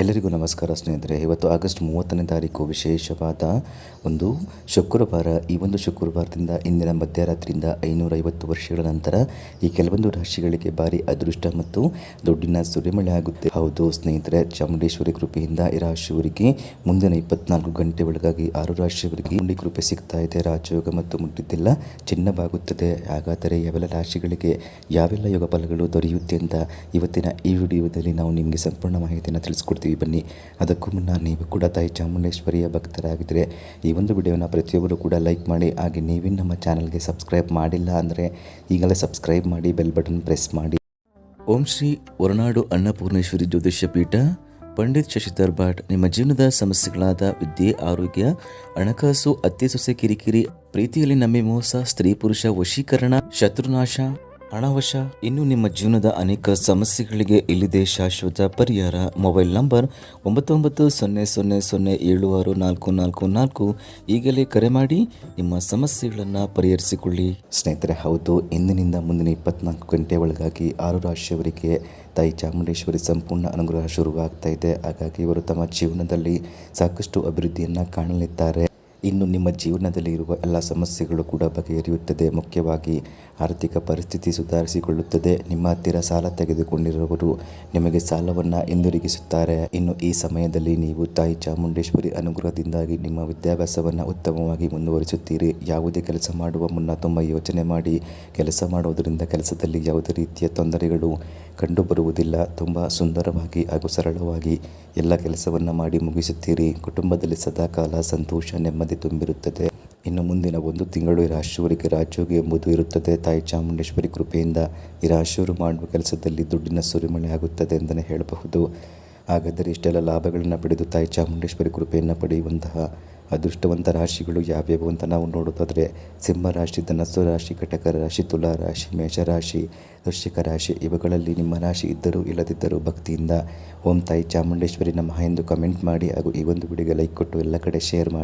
ಎಲ್ಲರಿಗೂ ನಮಸ್ಕಾರ ಸ್ನೇಹಿತರೆ. ಇವತ್ತು ಆಗಸ್ಟ್ ಮೂವತ್ತನೇ ತಾರೀಕು ವಿಶೇಷವಾದ ಒಂದು ಶುಕ್ರವಾರ. ಈ ಒಂದು ಶುಕ್ರವಾರದಿಂದ ಇಂದಿನ ಮಧ್ಯರಾತ್ರಿಯಿಂದ ಐನೂರೈವತ್ತು ವರ್ಷಗಳ ನಂತರ ಈ ಕೆಲವೊಂದು ರಾಶಿಗಳಿಗೆ ಭಾರಿ ಅದೃಷ್ಟ ಮತ್ತು ದುಡ್ಡಿನ ಸುರಿಮಳೆ ಆಗುತ್ತೆ. ಹೌದು ಸ್ನೇಹಿತರೆ, ಚಾಮುಂಡೇಶ್ವರಿ ಕೃಪೆಯಿಂದ ಈ ರಾಶಿಯವರಿಗೆ ಮುಂದಿನ ಇಪ್ಪತ್ನಾಲ್ಕು ಗಂಟೆ ಒಳಗಾಗಿ ಆರು ರಾಶಿಯವರಿಗೆ ಮುಂಡಿ ಕೃಪೆ ಸಿಗ್ತಾ ಇದೆ. ರಾಜಯೋಗ ಮತ್ತು ಮುಟ್ಟಿದ್ದೆಲ್ಲ ಚಿನ್ನವಾಗುತ್ತದೆ. ಹಾಗಾದರೆ ಯಾವೆಲ್ಲ ರಾಶಿಗಳಿಗೆ ಯಾವೆಲ್ಲ ಯೋಗ ಫಲಗಳು ದೊರೆಯುತ್ತೆ ಅಂತ ಇವತ್ತಿನ ಈ ವಿಡಿಯೋದಲ್ಲಿ ನಾವು ನಿಮಗೆ ಸಂಪೂರ್ಣ ಮಾಹಿತಿಯನ್ನು ತಿಳಿಸ್ಕೊಡ್ತೀವಿ. ಬನ್ನಿ. ಅದಕ್ಕೂ ಮುನ್ನ ನೀವು ಕೂಡ ತಾಯಿ ಚಾಮುಂಡೇಶ್ವರಿಯ ಭಕ್ತರಾಗಿದ್ದರೆ, ಈ ಒಂದು ವಿಡಿಯೋನ ಪ್ರತಿಯೊಬ್ಬರು ಕೂಡ ಲೈಕ್ ಮಾಡಿ, ಹಾಗೆ ನೀವೇ ನಮ್ಮ ಚಾನಲ್ಗೆ ಸಬ್ಸ್ಕ್ರೈಬ್ ಮಾಡಿಲ್ಲ ಅಂದರೆ ಈಗಲೇ ಸಬ್ಸ್ಕ್ರೈಬ್ ಮಾಡಿ, ಬೆಲ್ ಬಟನ್ ಪ್ರೆಸ್ ಮಾಡಿ. ಓಂ ಶ್ರೀ ಹೊರನಾಡು ಅನ್ನಪೂರ್ಣೇಶ್ವರಿ ಜ್ಯೋತಿಷ್ಯ ಪೀಠ, ಪಂಡಿತ್ ಶಶಿಧರ್ ಭಟ್ ನಿಮ್ಮ ಜೀವನದ ಸಮಸ್ಯೆಗಳಾದ ವಿದ್ಯೆ, ಆರೋಗ್ಯ, ಹಣಕಾಸು ಅತ್ತೆ ಸೊಸೆ ಕಿರಿಕಿರಿ, ಪ್ರೀತಿಯಲ್ಲಿ ನಂಬಿ ಮೋಸ ಸ್ತ್ರೀ ಪುರುಷ ವಶೀಕರಣ, ಶತ್ರುನಾಶ ಹಣವಶ ಇನ್ನು ನಿಮ್ಮ ಜೀವನದ ಅನೇಕ ಸಮಸ್ಯೆಗಳಿಗೆ ಇಲ್ಲಿದೆ ಶಾಶ್ವತ ಪರಿಹಾರ. ಮೊಬೈಲ್ ನಂಬರ್ ಒಂಬತ್ತು ಒಂಬತ್ತು ಸೊನ್ನೆ ಸೊನ್ನೆ ಸೊನ್ನೆ ಏಳು ಆರು ನಾಲ್ಕು ನಾಲ್ಕು ನಾಲ್ಕು. ಈಗಲೇ ಕರೆ ಮಾಡಿ ನಿಮ್ಮ ಸಮಸ್ಯೆಗಳನ್ನು ಪರಿಹರಿಸಿಕೊಳ್ಳಿ. ಸ್ನೇಹಿತರೆ, ಹೌದು, ಇಂದಿನಿಂದ ಮುಂದಿನ ಇಪ್ಪತ್ನಾಲ್ಕು ಗಂಟೆ ಒಳಗಾಗಿ ಆರು ರಾಶಿಯವರಿಗೆ ತಾಯಿ ಚಾಮುಂಡೇಶ್ವರಿ ಸಂಪೂರ್ಣ ಅನುಗ್ರಹ ಶುರುವಾಗ್ತಾ ಇದೆ. ಹಾಗಾಗಿ ಇವರು ತಮ್ಮ ಜೀವನದಲ್ಲಿ ಸಾಕಷ್ಟು ಅಭಿವೃದ್ಧಿಯನ್ನು ಕಾಣಲಿದ್ದಾರೆ. ಇನ್ನು ನಿಮ್ಮ ಜೀವನದಲ್ಲಿ ಇರುವ ಎಲ್ಲ ಸಮಸ್ಯೆಗಳು ಕೂಡ ಬಗೆಹರಿಯುತ್ತದೆ. ಮುಖ್ಯವಾಗಿ ಆರ್ಥಿಕ ಪರಿಸ್ಥಿತಿ ಸುಧಾರಿಸಿಕೊಳ್ಳುತ್ತದೆ. ನಿಮ್ಮ ಹತ್ತಿರ ಸಾಲ ತೆಗೆದುಕೊಂಡಿರುವವರು ನಿಮಗೆ ಸಾಲವನ್ನು ಹಿಂದಿರುಗಿಸುತ್ತಾರೆ. ಇನ್ನು ಈ ಸಮಯದಲ್ಲಿ ನೀವು ತಾಯಿ ಚಾಮುಂಡೇಶ್ವರಿ ಅನುಗ್ರಹದಿಂದಾಗಿ ನಿಮ್ಮ ವಿದ್ಯಾಭ್ಯಾಸವನ್ನು ಉತ್ತಮವಾಗಿ ಮುಂದುವರಿಸುತ್ತೀರಿ. ಯಾವುದೇ ಕೆಲಸ ಮಾಡುವ ಮುನ್ನ ತುಂಬ ಯೋಚನೆ ಮಾಡಿ. ಕೆಲಸ ಮಾಡುವುದರಿಂದ ಕೆಲಸದಲ್ಲಿ ಯಾವುದೇ ರೀತಿಯ ತೊಂದರೆಗಳು ಕಂಡುಬರುವುದಿಲ್ಲ. ತುಂಬ ಸುಂದರವಾಗಿ ಹಾಗೂ ಸರಳವಾಗಿ ಎಲ್ಲ ಕೆಲಸವನ್ನು ಮಾಡಿ ಮುಗಿಸುತ್ತೀರಿ. ಕುಟುಂಬದಲ್ಲಿ ಸದಾಕಾಲ ಸಂತೋಷ, ನೆಮ್ಮದಿ ತುಂಬಿರುತ್ತದೆ. ಇನ್ನು ಮುಂದಿನ ಒಂದು ತಿಂಗಳು ರಾಶಿಯವರಿಗೆ ರಾಜಯೋಗ ಎಂಬುದು ಇರುತ್ತದೆ. ತಾಯಿ ಚಾಮುಂಡೇಶ್ವರಿ ಕೃಪೆಯಿಂದ ಈ ರಾಶಿಯವರು ಮಾಡುವ ಕೆಲಸದಲ್ಲಿ ದುಡ್ಡಿನ ಸುರಿಮಳೆ ಆಗುತ್ತದೆ ಅಂತಲೇ ಹೇಳಬಹುದು. ಹಾಗಾದರೆ ಇಷ್ಟೆಲ್ಲ ಲಾಭಗಳನ್ನು ಪಡೆದು ತಾಯಿ ಚಾಮುಂಡೇಶ್ವರಿ ಕೃಪೆಯನ್ನು ಪಡೆಯುವಂತಹ ಅದೃಷ್ಟವಂತ ರಾಶಿಗಳು ಯಾವ್ಯಾವು ಅಂತ ನಾವು ನೋಡೋದಾದರೆ ಸಿಂಹ ರಾಶಿ, ಧನಸ್ಸು ರಾಶಿ, ಕಟಕ ರಾಶಿ, ತುಲಾ ರಾಶಿ ಮೇಷರಾಶಿ ವೃಶ್ಚಿಕ ರಾಶಿ ಇವುಗಳಲ್ಲಿ ನಿಮ್ಮ ರಾಶಿ ಇದ್ದರೂ ಇಲ್ಲದಿದ್ದರೂ ಭಕ್ತಿಯಿಂದ ಓಂ ತಾಯಿ ಚಾಮುಂಡೇಶ್ವರಿ ನಮಃ ಎಂದು ಕಮೆಂಟ್ ಮಾಡಿ ಹಾಗೂ ಈ ಒಂದು ವಿಡಿಯೋಗೆ ಲೈಕ್ ಕೊಟ್ಟು ಎಲ್ಲ ಕಡೆ ಶೇರ್ ಮಾಡಿ.